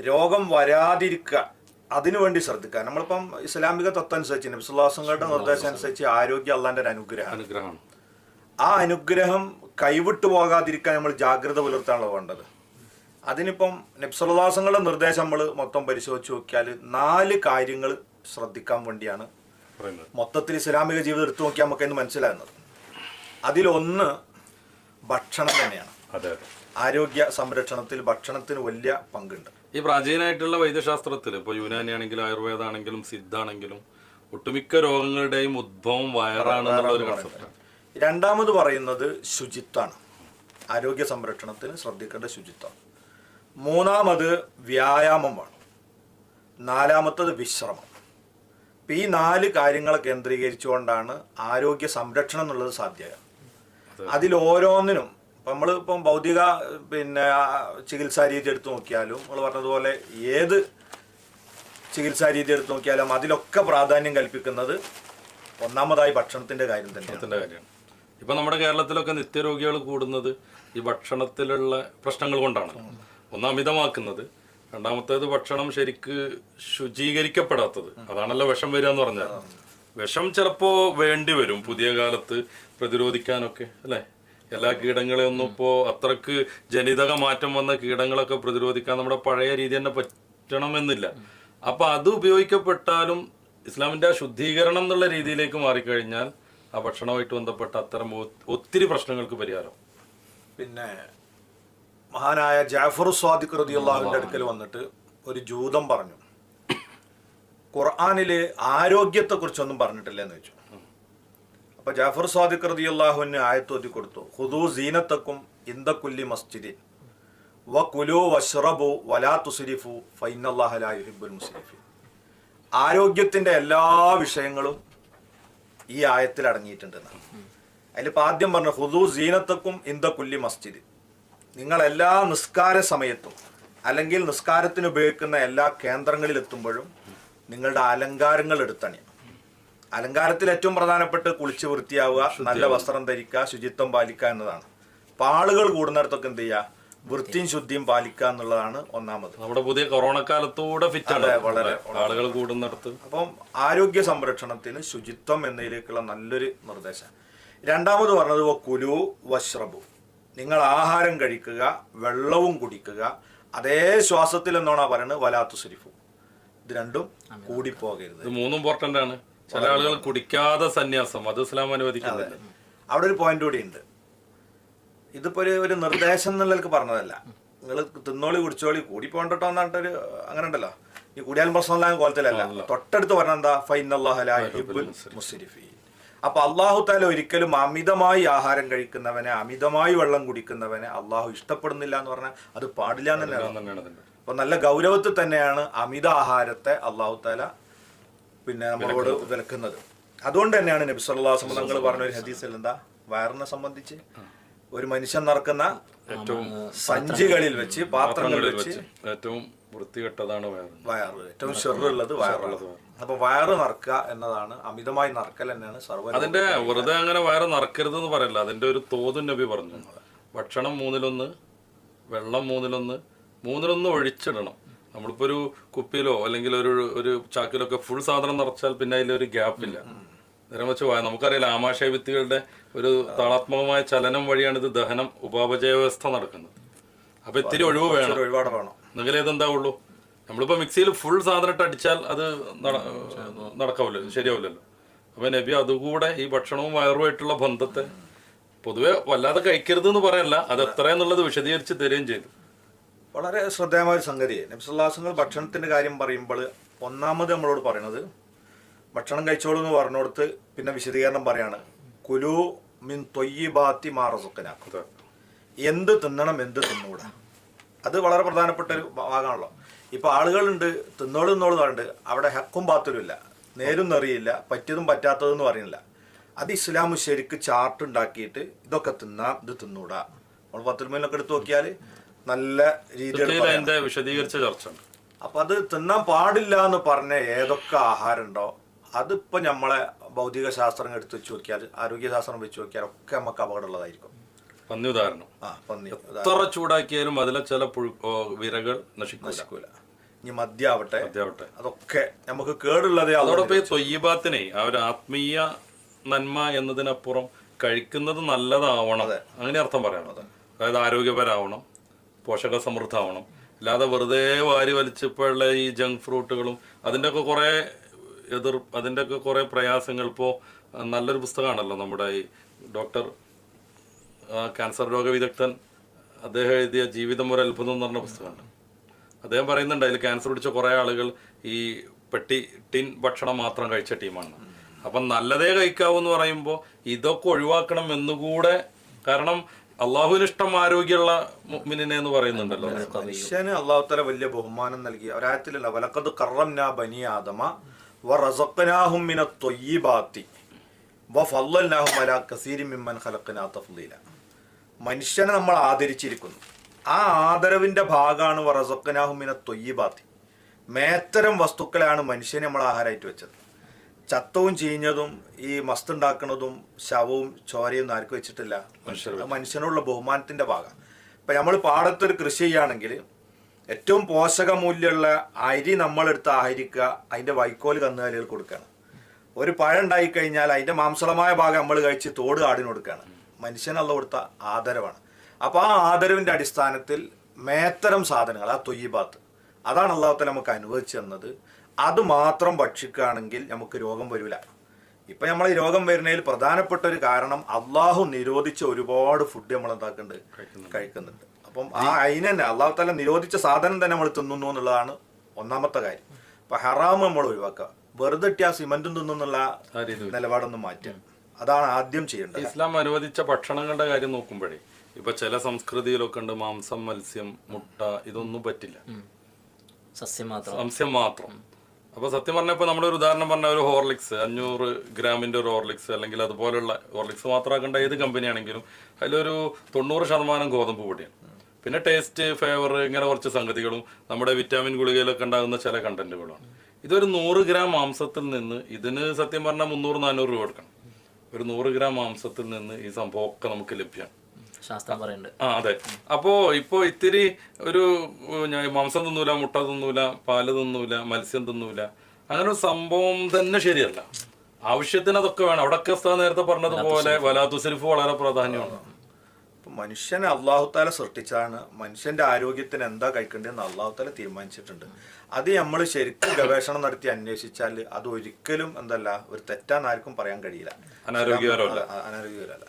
രോഗം വരാതിരിക്കുക. അതിനുവേണ്ടി ശ്രദ്ധിക്കുക. നമ്മളിപ്പം ഇസ്ലാമിക തത്വം അനുസരിച്ച് നബ്സുല്ലാസങ്ങളുടെ നിർദ്ദേശം അനുസരിച്ച് ആരോഗ്യം അള്ളാന്റെ ഒരു അനുഗ്രഹമാണ്. ആ അനുഗ്രഹം കൈവിട്ടു പോകാതിരിക്കാൻ നമ്മൾ ജാഗ്രത പുലർത്താനുള്ള വേണ്ടത്. അതിനിപ്പം നബ്സുല്ലാസങ്ങളുടെ നിർദ്ദേശം നമ്മൾ മൊത്തം പരിശോധിച്ച് നോക്കിയാൽ നാല് കാര്യങ്ങൾ ശ്രദ്ധിക്കാൻ വേണ്ടിയാണ് മൊത്തത്തിൽ ഇസ്ലാമിക ജീവിതം എടുത്തു നോക്കിയാൽ നമുക്ക് ഇന്ന് മനസ്സിലാകുന്നത്. അതിലൊന്ന് ഭക്ഷണം തന്നെയാണ്. ആരോഗ്യ സംരക്ഷണത്തിൽ ഭക്ഷണത്തിന് വലിയ പങ്കുണ്ട്. ഈ പ്രാചീനമായിട്ടുള്ള വൈദ്യശാസ്ത്രത്തിൽ ഇപ്പോൾ യുനാനി ആണെങ്കിലും ആയുർവേദ ആണെങ്കിലും സിദ്ധാണെങ്കിലും ഒട്ടുമിക്ക രോഗങ്ങളുടെയും ഉദ്ഭവം വയറാണെന്നുള്ള ഒരു കൺസെപ്റ്റാണ്. രണ്ടാമത് പറയുന്നത് ശുചിത്വമാണ്. ആരോഗ്യ സംരക്ഷണത്തിന് ശ്രദ്ധിക്കേണ്ട ശുചിത്വം. മൂന്നാമത് വ്യായാമം വേണം നാലാമത്തത് വിശ്രമം. ഇപ്പം ഈ നാല് കാര്യങ്ങൾ കേന്ദ്രീകരിച്ചുകൊണ്ടാണ് ആരോഗ്യ സംരക്ഷണം എന്നുള്ളത് സാധ്യത. അതിൽ ഓരോന്നിനും ഇപ്പം നമ്മൾ ഇപ്പം ഭൗതിക പിന്നെ ചികിത്സാ രീതി എടുത്തു നോക്കിയാലും നമ്മൾ പറഞ്ഞതുപോലെ ഏത് ചികിത്സാ രീതി എടുത്തു നോക്കിയാലും അതിലൊക്കെ പ്രാധാന്യം കൽപ്പിക്കുന്നത് ഒന്നാമതായി ഭക്ഷണത്തിന്റെ കാര്യം തന്നെ കാര്യമാണ്. ഇപ്പൊ നമ്മുടെ കേരളത്തിലൊക്കെ നിത്യരോഗികൾ കൂടുന്നത് ഈ ഭക്ഷണത്തിലുള്ള പ്രശ്നങ്ങൾ കൊണ്ടാണ്. ഒന്ന് അമിതമാക്കുന്നത്. രണ്ടാമത്തേത് ഭക്ഷണം ശരിക്ക് ശുചീകരിക്കപ്പെടാത്തത്. അതാണല്ലോ വിഷം വരിക എന്ന് പറഞ്ഞാൽ വിഷം ചിലപ്പോ വേണ്ടി വരും പുതിയ കാലത്ത് പ്രതിരോധിക്കാനൊക്കെ അല്ലെ? എല്ലാ കീടങ്ങളെ ഒന്നും ഇപ്പോ അത്രയ്ക്ക് ജനിതക മാറ്റം വന്ന കീടങ്ങളൊക്കെ പ്രതിരോധിക്കാൻ നമ്മുടെ പഴയ രീതി തന്നെ പറ്റണമെന്നില്ല. അപ്പൊ അത് ഉപയോഗിക്കപ്പെട്ടാലും ഇസ്ലാമിന്റെ ആ ശുദ്ധീകരണം എന്നുള്ള രീതിയിലേക്ക് മാറിക്കഴിഞ്ഞാൽ ആ ഭക്ഷണവുമായിട്ട് ബന്ധപ്പെട്ട അത്തരം ഒത്തിരി പ്രശ്നങ്ങൾക്ക് പരിഹാരം. പിന്നെ മഹാനായ ജാഫർ സ്വാദിഖ് റതിയുള്ളാഹുവിന്റെ അടുക്കൽ വന്നിട്ട് ഒരു ജൂതം പറഞ്ഞു. ഖുർആാനിൽ ആരോഗ്യത്തെക്കുറിച്ചൊന്നും പറഞ്ഞിട്ടില്ല എന്ന് വെച്ചു അപ്പൊ ജാഫർ സാദിഖ് റതി അള്ളാഹുവിന് ആയത്തോതി കൊടുത്തു. ഹുദു സീനത്തക്കും ഇന്ദക്കുല്ലി മസ്ജിദിൻ. വ കുലു വലാ എല്ലാ വിഷയങ്ങളും ഈ ആയത്തിൽ അടങ്ങിയിട്ടുണ്ട് അതിലിപ്പോൾ ആദ്യം പറഞ്ഞ ഹുദു സീനത്തക്കും ഇന്ദക്കുല്ലി മസ്ജിദ് നിങ്ങൾ എല്ലാ നിസ്കാര സമയത്തും അല്ലെങ്കിൽ നിസ്കാരത്തിന് ഉപയോഗിക്കുന്ന എല്ലാ കേന്ദ്രങ്ങളിൽ എത്തുമ്പോഴും നിങ്ങളുടെ അലങ്കാരങ്ങൾ എടുത്തണിയണം. അലങ്കാരത്തിൽ ഏറ്റവും പ്രധാനപ്പെട്ട് കുളിച്ച് വൃത്തിയാവുക നല്ല വസ്ത്രം ധരിക്കുക ശുചിത്വം പാലിക്കുക എന്നതാണ്. പാളുകൾ ആളുകൾ കൂടുന്നിടത്തൊക്കെ എന്ത് ചെയ്യുക? വൃത്തിയും ശുദ്ധിയും പാലിക്കുക എന്നുള്ളതാണ് ഒന്നാമത്. നമ്മുടെ പുതിയ കൊറോണ കാലത്തൂടെ ഫിറ്റ് വളരെ, ആളുകൾ കൂടുന്നിടത്ത്. അപ്പം ആരോഗ്യ സംരക്ഷണത്തിന് ശുചിത്വം എന്നതിലേക്കുള്ള നല്ലൊരു നിർദ്ദേശം. രണ്ടാമത് പറഞ്ഞത് കുലു വശ്രഭു നിങ്ങൾ ആഹാരം കഴിക്കുക വെള്ളവും കുടിക്കുക അതേ ശ്വാസത്തിൽ എന്നാണ് പറയുന്നത് വലാത്തു സുരിഫു ഇത് രണ്ടും കൂടിപ്പോകരുത്. മൂന്നും ഇമ്പോർട്ടന്റ് ആണ്. ചില ആളുകൾ കുടിക്കാതെ സന്യാസം അത് ഇസ്ലാം അനുവദിക്കുന്നില്ല. അവിടെ ഒരു പോയിന്റ് കൂടി ഉണ്ട്. ഇതിപ്പോ ഒരു ഒരു നിർദ്ദേശം എന്നുള്ളവർക്ക് പറഞ്ഞതല്ല. നിങ്ങൾ തിന്നോളി കുടിച്ചോളി കൂടി പോകണ്ടോ എന്നിട്ടൊരു അങ്ങനെ ഉണ്ടല്ലോ. ഈ കൂടിയാലും പ്രശ്നമില്ല കോലത്തിലല്ല. തൊട്ടടുത്ത് പറഞ്ഞ എന്താ? അപ്പൊ അള്ളാഹു താല ഒരിക്കലും അമിതമായി ആഹാരം കഴിക്കുന്നവനെ അമിതമായി വെള്ളം കുടിക്കുന്നവനെ അള്ളാഹു ഇഷ്ടപ്പെടുന്നില്ല എന്ന് പറഞ്ഞാൽ അത് പാടില്ല എന്ന് തന്നെയാണ് തന്നെയാണ് അപ്പൊ നല്ല ഗൗരവത്തിൽ തന്നെയാണ് അമിത ആഹാരത്തെ അള്ളാഹു താല പിന്നെ നമ്മളോട് വിലക്കുന്നത്. അതുകൊണ്ട് തന്നെയാണ് നബി സല്ലല്ലാഹു അലൈഹി വസല്ലം തങ്ങൾ പറഞ്ഞ ഒരു ഹദീസിൽ എന്താ? വയറിനെ സംബന്ധിച്ച് ഒരു മനുഷ്യൻ നടക്കുന്ന ഏറ്റവും സഞ്ചികളിൽ വെച്ച് പാത്രങ്ങളിൽ വെച്ച് ഏറ്റവും വൃത്തികെട്ടതാണ് വയറ്. വയറ്. ഏറ്റവും ചെറുള്ളത് വയറുള്ളത് അപ്പൊ വയറ് നറക്കുക എന്നതാണ് അമിതമായി നറക്കൽ തന്നെയാണ് സർവ അതിന്റെ വെറുതെ അങ്ങനെ വയറ് നറക്കരുത് എന്ന് പറയല്ല. അതിന്റെ ഒരു തോതും നബി പറഞ്ഞു. ഭക്ഷണം മൂന്നിലൊന്ന് വെള്ളം മൂന്നിലൊന്ന് മൂന്നിലൊന്ന് ഒഴിച്ചിടണം. നമ്മളിപ്പോ ഒരു കുപ്പിയിലോ അല്ലെങ്കിൽ ഒരു ഒരു ചാക്കിലോ ഒക്കെ ഫുൾ സാധനം നിറച്ചാൽ പിന്നെ അതിലൊരു ഗ്യാപ്പ് ഇല്ല. നേരം വെച്ച് നമുക്കറിയാം ആമാശയ ഭിത്തികളുടെ ഒരു താളാത്മകമായ ചലനം വഴിയാണ് ഇത് ദഹനം ഉപാപചയ വ്യവസ്ഥ നടക്കുന്നത്. അപ്പൊ ഇത്തിരി ഒഴിവ് വേണം. ഒരുപാട് വേണം. എന്നെങ്കിലേ ഇതെന്താവുള്ളൂ? നമ്മളിപ്പോ മിക്സിയിൽ ഫുൾ സാധനം ഇട്ട് അടിച്ചാൽ അത് നട- നടക്കാവില്ല ശരിയാവില്ലല്ലോ അപ്പൊ നബി അതുകൂടെ ഈ ഭക്ഷണവും വയറുമായിട്ടുള്ള ബന്ധത്തെ പൊതുവെ വല്ലാതെ കഴിക്കരുത് എന്ന് പറയല്ല അത് എത്രയെന്നുള്ളത് വിശദീകരിച്ച് തരികയും ചെയ്തു. വളരെ ശ്രദ്ധേയമായ ഒരു സംഗതി. നബ്സുല്ലാസങ്ങൾ ഭക്ഷണത്തിന്റെ കാര്യം പറയുമ്പോൾ ഒന്നാമത് നമ്മളോട് പറയണത് ഭക്ഷണം കഴിച്ചോളൂ എന്ന് പറഞ്ഞോടുത്ത് പിന്നെ വിശദീകരണം പറയാണ്. കുലു മിൻ തൊയ്യി ബാത്തി മാറസുക്കനാക്കുക എന്ത് തിന്നണം എന്ത് തിന്നൂടാ. അത് വളരെ പ്രധാനപ്പെട്ട ഒരു ഭാഗമാണല്ലോ. ഇപ്പൊ ആളുകളുണ്ട് തിന്നോളൂ തിന്നോളൂ പറയുന്നുണ്ട് അവിടെ ഹക്കും പാത്തലുമില്ല നേരും നിറിയില്ല പറ്റിയതും പറ്റാത്തതെന്ന് പറയുന്നില്ല. അത് ഇസ്ലാം ശരിക്ക് ചാർട്ട് ഉണ്ടാക്കിയിട്ട് ഇതൊക്കെ തിന്നാം ഇത് തിന്നൂടാ. നമ്മൾ പത്തുമേലൊക്കെ എടുത്ത് നോക്കിയാൽ നല്ല രീതിയിൽ ഇതിൽ അതിന്റെ വിശദീകരിച്ച ചർച്ച. ഉണ്ട് അപ്പൊ അത് തിന്നാൻ പാടില്ല എന്ന് പറഞ്ഞ ഏതൊക്കെ ആഹാരം ഉണ്ടോ അതിപ്പോ നമ്മളെ ഭൗതിക ശാസ്ത്രം എടുത്ത് വെച്ച് നോക്കിയാൽ ആരോഗ്യ ശാസ്ത്രം വെച്ച് നോക്കിയാൽ ഒക്കെ നമുക്ക് അപകടമുള്ളതായിരിക്കും. പന്നി ഉദാഹരണം. ആ പന്നി എത്ര ചൂടാക്കിയാലും അതിലെ ചില വിരകൾ നശിക്കൂല. ഇനി മദ്യാവട്ടെ. മദ്യാവട്ടെ. അതൊക്കെ നമുക്ക് കേടുള്ളതേ അതോടൊപ്പം ഈ തൊയ്യബാത്തിനെ ആ ഒരു ആത്മീയ നന്മ എന്നതിനപ്പുറം കഴിക്കുന്നത് നല്ലതാവണം. അങ്ങനെ അർത്ഥം പറയണം. അതായത് ആരോഗ്യപരാവണം പോഷക സമൃദ്ധമാവണം അല്ലാതെ വെറുതെ വാരി വലിച്ചപ്പോഴുള്ള ഈ ജങ്ക് ഫ്രൂട്ടുകളും അതിന്റെ ഒക്കെ കുറേ എതിർ അതിന്റെ ഒക്കെ കുറേ പ്രയാസങ്ങൾ ഇപ്പോൾ നല്ലൊരു പുസ്തകമാണല്ലോ നമ്മുടെ ഈ ഡോക്ടർ ക്യാൻസർ രോഗ വിദഗ്ധൻ അദ്ദേഹം എഴുതിയ ജീവിതം ഒരു അത്ഭുതം എന്ന് പറഞ്ഞ പുസ്തകമുണ്ട് അദ്ദേഹം പറയുന്നുണ്ട് അതിൽ ക്യാൻസർ പിടിച്ച കുറേ ആളുകൾ ഈ പെട്ടി ടിൻ ഭക്ഷണം മാത്രം കഴിച്ച ടീമാണ്. അപ്പം നല്ലതേ കഴിക്കാവൂ എന്ന് പറയുമ്പോൾ ഇതൊക്കെ ഒഴിവാക്കണം എന്നുകൂടെ കാരണം അള്ളാഹുവിന് ഇഷ്ടം ആരോഗ്യമുള്ള മുഅ്മിനിനെ എന്ന് പറയുന്നുണ്ടല്ലോ. മനുഷ്യന് അള്ളാഹു തല വലിയ ബഹുമാനം നൽകി. ഒരാറ്റിലല്ല വലക്കത് കറംനാ ബനി ആദമ വ തഫ്ലീല മനുഷ്യനെ നമ്മൾ ആദരിച്ചിരിക്കുന്നു. ആ ആദരവിന്റെ ഭാഗമാണ് വ മേത്തരം വസ്തുക്കളെയാണ് മനുഷ്യനെ നമ്മൾ ആഹാരമായിട്ട് വെച്ചത്. ചത്തവും ചീഞ്ഞതും ഈ മസ്ത് ഉണ്ടാക്കുന്നതും ശവവും ചോരയും ആർക്കും വെച്ചിട്ടില്ല. മനുഷ്യനുള്ള ബഹുമാനത്തിന്റെ ഭാഗം. ഇപ്പൊ നമ്മൾ പാടത്തൊരു കൃഷി ചെയ്യുകയാണെങ്കിൽ ഏറ്റവും പോഷകമൂല്യമുള്ള അരി നമ്മളെടുത്ത് ആഹരിക്കുക അതിന്റെ വൈക്കോൽ കന്നുകാലികൾ കൊടുക്കുകയാണ്. ഒരു പഴം ഉണ്ടായി കഴിഞ്ഞാൽ അതിന്റെ മാംസളമായ ഭാഗം നമ്മൾ കഴിച്ച് തോട് ആടിന് കൊടുക്കുകയാണ്. മനുഷ്യനുള്ള കൊടുത്ത ആദരവാണ്. അപ്പൊ ആ ആദരവിന്റെ അടിസ്ഥാനത്തിൽ മേത്തരം സാധനങ്ങൾ ആ തൊയ്യബാത്ത് അതാണ് അള്ളാഹുത്തല നമുക്ക് അനുവദിച്ചു തന്നത്. അത് മാത്രം ഭക്ഷിക്കുകയാണെങ്കിൽ നമുക്ക് രോഗം വരില്ല ഇപ്പൊ നമ്മൾ ഈ രോഗം വരുന്നതിൽ പ്രധാനപ്പെട്ട ഒരു കാരണം അള്ളാഹു നിരോധിച്ച ഒരുപാട് ഫുഡ് നമ്മൾ എന്താക്കുന്നുണ്ട്? കഴിക്കുന്നുണ്ട്. അപ്പം ആ അതിന് തന്നെ അള്ളാഹു താല നിരോധിച്ച സാധനം തന്നെ നമ്മൾ തിന്നുന്നു എന്നുള്ളതാണ് ഒന്നാമത്തെ കാര്യം. അപ്പൊ ഹറാം നമ്മൾ ഒഴിവാക്കുക. വെറുതെ ഇട്ടി ആ സിമന്റും തിന്നുന്നുള്ള എന്നുള്ള നിലപാടൊന്നും മാറ്റുക. അതാണ് ആദ്യം ചെയ്യേണ്ടത്. ഇസ്ലാം അനുവദിച്ച ഭക്ഷണങ്ങളുടെ കാര്യം നോക്കുമ്പോഴേ ഇപ്പൊ ചില സംസ്കൃതിയിലൊക്കെ ഉണ്ട് മാംസം മത്സ്യം മുട്ട ഇതൊന്നും പറ്റില്ല. സസ്യം മാത്രം. അപ്പൊ സത്യം പറഞ്ഞപ്പോ നമ്മളൊരു ഉദാഹരണം പറഞ്ഞ ഒരു ഹോർലിക്സ് അഞ്ഞൂറ് ഗ്രാമിന്റെ ഒരു ഹോർലിക്സ് അല്ലെങ്കിൽ അതുപോലെയുള്ള ഹോർലിക്സ് മാത്രമാക്കേണ്ട ഏത് കമ്പനിയാണെങ്കിലും അതിലൊരു തൊണ്ണൂറ് ശതമാനം ഗോതമ്പ് പൊടിയാണ്. പിന്നെ ടേസ്റ്റ് ഫേവർ ഇങ്ങനെ കുറച്ച് സംഗതികളും നമ്മുടെ വിറ്റാമിൻ ഗുളികയിലൊക്കെ ഉണ്ടാകുന്ന ചില കണ്ടന്റുകളാണ് ഇതൊരു നൂറ് ഗ്രാം മാംസത്തിൽ നിന്ന് ഇതിന് സത്യം പറഞ്ഞാൽ മുന്നൂറ് നാനൂറ് രൂപ കൊടുക്കണം. ഒരു നൂറ് ഗ്രാം മാംസത്തിൽ നിന്ന് ഈ സംഭവമൊക്കെ നമുക്ക് ലഭ്യമാണ്. ശാസ്ത്രം പറയുന്നുണ്ട്. ആ അതെ. അപ്പോ ഇപ്പോ ഇത്തിരി ഒരു ഞാൻ മാംസം തിന്നൂല മുട്ട തിന്നൂല പാൽ തിന്നൂല മത്സ്യം തിന്നൂല. അങ്ങനെ ഒരു സംഭവം തന്നെ ശരിയല്ല. ആവശ്യത്തിന് അതൊക്കെ വേണം. അവിടൊക്കെ നേരത്തെ പറഞ്ഞതുപോലെ വലാത്തുസരിഫ് വളരെ പ്രാധാന്യമാണ്. മനുഷ്യനെ അള്ളാഹുത്താല സൃഷ്ടിച്ചാണ് മനുഷ്യന്റെ ആരോഗ്യത്തിന് എന്താ കഴിക്കേണ്ടതെന്ന് അള്ളാഹുത്താല തീരുമാനിച്ചിട്ടുണ്ട്. അത് നമ്മൾ ശരിക്കും ഗവേഷണം നടത്തി അന്വേഷിച്ചാൽ അത് ഒരിക്കലും എന്തല്ല ഒരു തെറ്റാന്ന് ആർക്കും പറയാൻ കഴിയില്ല. അനാരോഗ്യകരമല്ല. അനാരോഗ്യകരമല്ല.